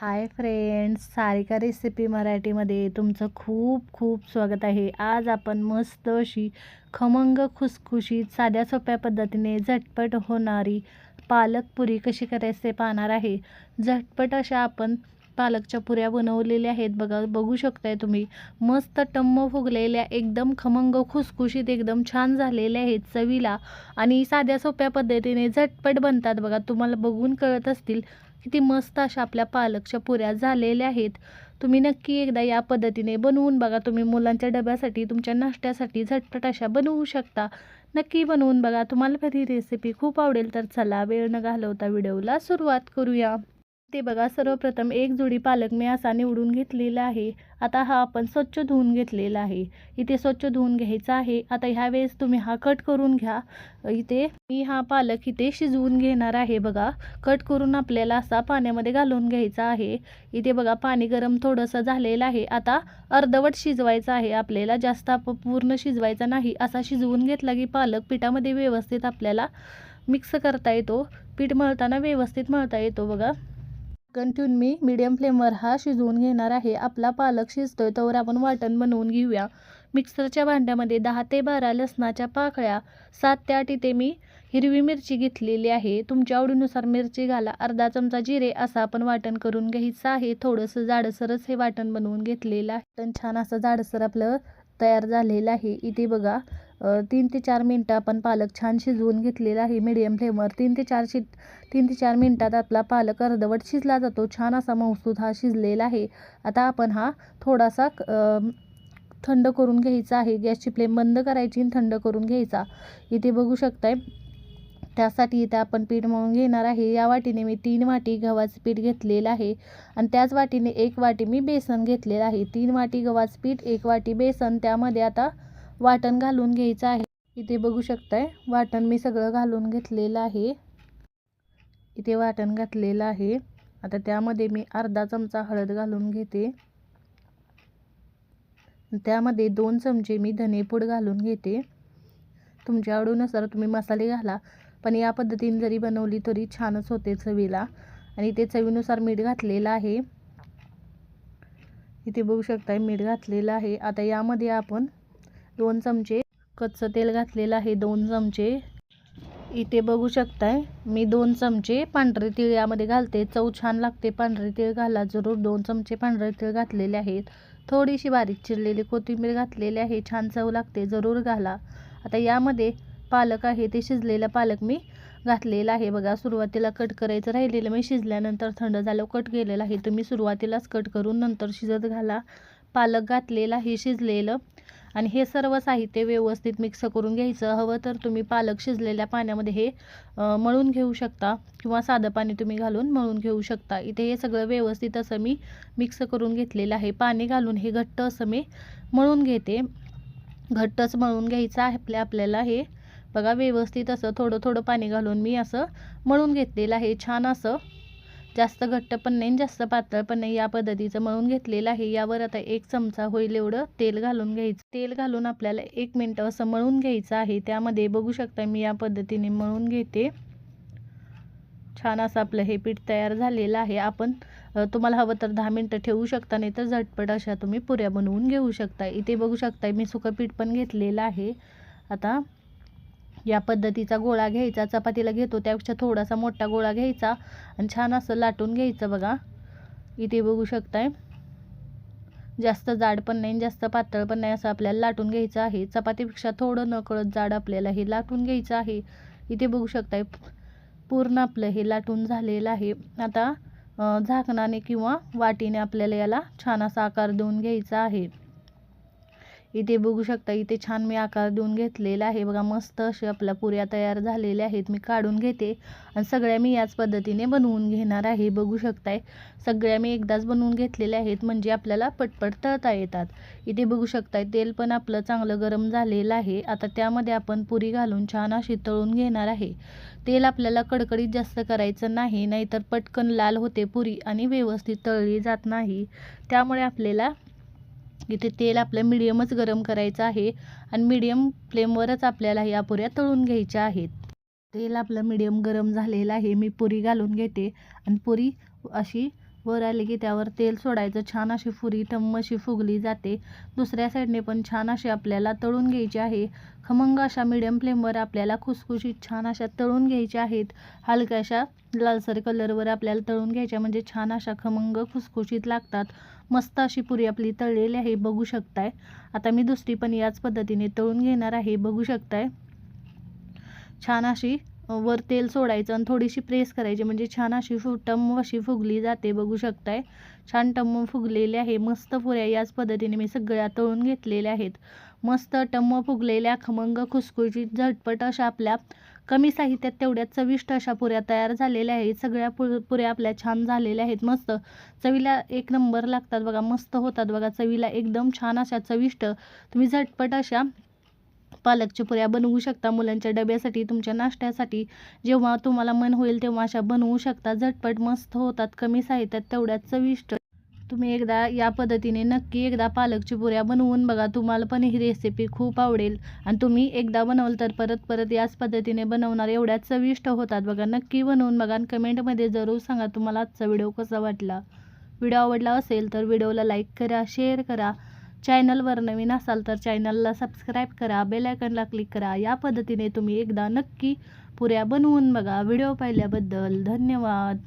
Hi friends Sarika recipe मराठीमध्ये तुमचं खूप खूप स्वागत आहे. आज आपण मस्त अशी खमंग खुसखुशीत साध्या सोप्या पद्धतीने झटपट होणारी पालक पुरी कशी करायची ते पाहणार आहे. झटपट अशा आपण पालकच्या पुऱ्या बनवलेल्या आहेत. बघा बघू शकताय तुम्ही. मस्त टम्म फुगलेल्या एकदम खमंग खुसखुशीत एकदम छान झालेल्या आहेत चवीला. आणि साध्या सोप्या पद्धतीने झटपट बनतात. बघा तुम्हाला बघून कळत असतील. किती मस्त अशा आपल्या पालकच्या पुऱ्या झालेल्या आहेत. तुम्ही नक्की एकदा या पद्धतीने बनवून बघा. तुम्ही मुलांच्या डब्यासाठी तुमच्या नाश्त्यासाठी झटपट अशा बनवू शकता. नक्की बनवून बघा. तुम्हाला कधी रेसिपी खूप आवडेल तर चला वेळ न घालवता व्हिडिओला सुरुवात करूया. ते बघा सर्वप्रथम एक जोडी पालक मी असा निवडून घेतलेला आहे. आता हा आपण स्वच्छ धुवून घेतलेला आहे. इथे स्वच्छ धुवून घ्यायचा आहे. आता ह्या वेळेस तुम्ही हा कट करून घ्या. इथे मी हा पालक इथे शिजवून घेणार आहे बघा. कट करून आपल्याला असा पाण्यामध्ये घालून घ्यायचा आहे. इथे बघा पाणी गरम थोडंसं झालेलं आहे. आता अर्धवट शिजवायचं आहे. आपल्याला जास्त आप पूर्ण शिजवायचा नाही. असा शिजवून घेतला की पालक पिठामध्ये व्यवस्थित आपल्याला मिक्स करता येतो. पीठ मळताना व्यवस्थित मळता येतो बघा. चिकन ठेवून मी मीडियम फ्लेमवर हा शिजवून घेणार आहे. आपला पालक शिजतोय तर आपण वाटण बनवून घेऊया. मिक्सरच्या भांड्यामध्ये दहा ते बारा लसणाच्या पाकळ्या सात ते आठ इथे मी हिरवी मिरची घेतलेली आहे. तुमच्या आवडीनुसार मिरची घाला. अर्धा चमचा जिरे असं आपण वाटण करून घ्यायचं आहे. थोडंसं जाडसरच हे वाटण बनवून घेतलेलं आहे. छान असं जाडसर आपलं तयार झालेलं आहे. इथे बघा तीन ते चार मिनटं आपण पालक छान शिजवून घेतलेला आहे. मीडियम फ्लेमवर तीन ते चार शिट तीन ते चार मिनटात आपला पालक अर्धवट शिजला जातो. छान असा मौसूद हा शिजलेला आहे. आता आपण हा थोडासा थंड करून घ्यायचा आहे. गॅसची फ्लेम बंद करायची आणि थंड करून घ्यायचा. इथे बघू शकताय त्यासाठी इथे आपण पीठ मळून घेणार आहे. या वाटीने मी तीन वाटी गव्हाचं पीठ घेतलेलं आहे. आणि त्याच वाटीने एक वाटी मी बेसन घेतलेलं आहे. तीन वाटी गव्हाचं पीठ एक वाटी बेसन. त्यामध्ये आता वाटण घालून घ्यायचं आहे. इथे बघू शकताय वाटण मी सगळं घालून घेतलेलं आहे. इथे वाटण घातलेलं आहे. आता त्यामध्ये मी अर्धा चमचा हळद घालून घेते. त्यामध्ये दोन चमचे मी धनेपूड घालून घेते. तुमच्या आवडीनुसार तुम्ही मसाले घाला पण या पद्धतीने जरी बनवली तरी छानच होते चवीला. आणि ते चवीनुसार मीठ घातलेलं आहे. इथे बघू शकताय मीठ घातलेलं आहे. आता यामध्ये आपण दोन चमचे कच्चं तेल घातलेलं आहे दोन चमचे. इथे बघू शकताय मी दोन चमचे पांढरे तीळ यामध्ये घालते. चव छान लागते पांढरे तीळ घाला. जरूर दोन चमचे पांढरे तीळ घातलेले आहेत. थोडीशी बारीक चिरलेली कोथिंबीर घातलेली आहे छान चव लागते जरूर घाला. आता यामध्ये पालक आहे ते शिजलेलं पालक मी घातलेला आहे. बघा सुरुवातीला कट करायचं राहिलेलं मी शिजल्यानंतर थंड झालं कट केलेलं आहे. तुम्ही सुरुवातीलाच कट करून नंतर शिजत घाला. पालक घातलेलं हे शिजलेलं. आणि हे सर्व साहित्य व्यवस्थित मिक्स करून घ्यायचं. हवं तर तुम्ही पालक शिजलेल्या पाण्यामध्ये हे मळून घेऊ शकता किंवा साधं पाणी तुम्ही घालून मळून घेऊ शकता. इथे हे सगळं व्यवस्थित असं मी मिक्स करून घेतलेलं आहे. पाणी घालून हे घट्ट असं मी मळून घेते. घट्टच मळून घ्यायचं आहे आपल्या आपल्याला हे. बघा व्यवस्थित असं थोडं थोडं पाणी घालून मी असं मळून घेतलेलं आहे. छान असं जास्त घट्ट पण नाही जास्त पातळ पण नाही या पद्धतीचं मळून घेतलेलं आहे. यावर आता एक चमचा होईल एवढं तेल घालून घ्यायचं. तेल घालून आपल्याला एक मिनटं असं मळून घ्यायचं आहे. त्यामध्ये बघू शकता मी या पद्धतीने मळून घेते. छान असं आपलं हे पीठ तयार झालेलं आहे. आपण तुम्हाला हवं तर दहा मिनटं ठेवू शकता नाही तर झटपट अशा तुम्ही पुऱ्या बनवून घेऊ शकता. इथे बघू शकता मी सुकं पीठ पण घेतलेलं आहे. आता या पद्धतीचा गोळा घ्यायचा. चपातीला घेतो त्यापेक्षा थोडासा मोठा गोळा घ्यायचा आणि छान असं लाटून घ्यायचं बघा. इथे बघू शकताय. जास्त जाड पण नाही जास्त पातळ पण नाही असं आपल्याला लाटून घ्यायचं आहे. चपातीपेक्षा थोडं नकळत जाड आपल्याला हे लाटून घ्यायचं आहे. इथे बघू शकताय. पूर्ण आपलं हे लाटून झालेलं आहे. आता झाकणाने किंवा वाटीने आपल्याला याला छान असा आकार देऊन घ्यायचा आहे. इथे बघू शकता इथे छान मी आकार देऊन घेतलेला आहे. बघा मस्त असे आपल्या पुऱ्या तयार झालेल्या आहेत. मी काढून घेते आणि सगळ्या मी याच पद्धतीने बनवून घेणार आहे. बघू शकताय सगळ्या मी एकदाच बनवून घेतलेल्या आहेत म्हणजे आपल्याला पटपट तळता येतात. इथे बघू शकताय तेल पण आपलं चांगलं गरम झालेलं आहे. आता त्यामध्ये आपण पुरी घालून छान अशी तळून घेणार आहे. तेल आपल्याला कडकडीत जास्त करायचं नाही नाहीतर पटकन लाल होते पुरी आणि व्यवस्थित तळली जात नाही. त्यामुळे आपल्याला इथे तेल आपलं मिडियमच गरम करायचं आहे आणि मिडियम फ्लेमवरच आपल्याला ह्या पुऱ्या तळून घ्यायच्या आहेत. तेल आपलं मिडियम गरम झालेलं आहे. मी पुरी घालून घेते आणि पुरी अशी वर आले की त्यावर तेल सोडायचं. छान अशी फुरी टम्म अशी फुगली जाते. दुसऱ्या साईडने पण छान अशी आपल्याला तळून घ्यायची आहे. खमंग अशा मिडियम फ्लेमवर आपल्याला खुसखुशीत छान अशा तळून घ्यायच्या आहेत. हलक्याशा लालसर कलरवर आपल्याला तळून घ्यायच्या म्हणजे छान अशा खमंग खुसखुशीत लागतात. मस्त अशी पुरी आपली तळलेली आहे बघू शकताय. आता मी दुसरी पण याच पद्धतीने तळून घेणार आहे बघू शकताय. छान अशी वर तेल सोडायचं आणि थोडीशी प्रेस करायची. म्हणजे छान अशी फु टम अशी फुगली जाते बघू शकताय. छान टम्म फुगलेले आहे. मस्त पुऱ्या याच पद्धतीने मी सगळ्या तळून घेतलेल्या आहेत. मस्त टम्म फुगलेल्या खमंग खुसखुशीत झटपट अशा आपल्या कमी साहित्यात तेवढ्या चविष्ट अशा पुऱ्या तयार झालेल्या आहेत. सगळ्या पु पुऱ्या आपल्या छान झालेल्या आहेत. मस्त चवीला एक नंबर लागतात बघा. मस्त होतात बघा. चवीला एकदम छान अशा चविष्ट. तुम्ही झटपट अशा पालकच्या पुऱ्या बनवू शकता मुलांच्या डब्यासाठी तुमच्या नाश्त्यासाठी. जेव्हा तुम्हाला मन होईल तेव्हा अशा बनवू शकता. झटपट मस्त होतात कमी साहित्यात तेवढ्यात चविष्ट. तुम्ही एकदा या पद्धतीने नक्की एकदा पालकची पुऱ्या बनवून बघा. तुम्हाला पण ही रेसिपी खूप आवडेल. आणि तुम्ही एकदा बनवलं तर परत परत याच पद्धतीने बनवणार. एवढ्या चविष्ट होतात बघा. नक्की बनवून बघा आणि कमेंटमध्ये जरूर सांगा तुम्हाला आजचा व्हिडिओ कसा वाटला. व्हिडिओ आवडला असेल तर व्हिडिओला लाईक करा शेअर करा. चॅनलवर नवीन असाल तर चॅनलला सबस्क्राईब करा बेल आयकनला क्लिक करा. या पद्धतीने तुम्ही एकदा नक्की पुऱ्या बनवून बघा. व्हिडिओ पाहिल्याबद्दल धन्यवाद.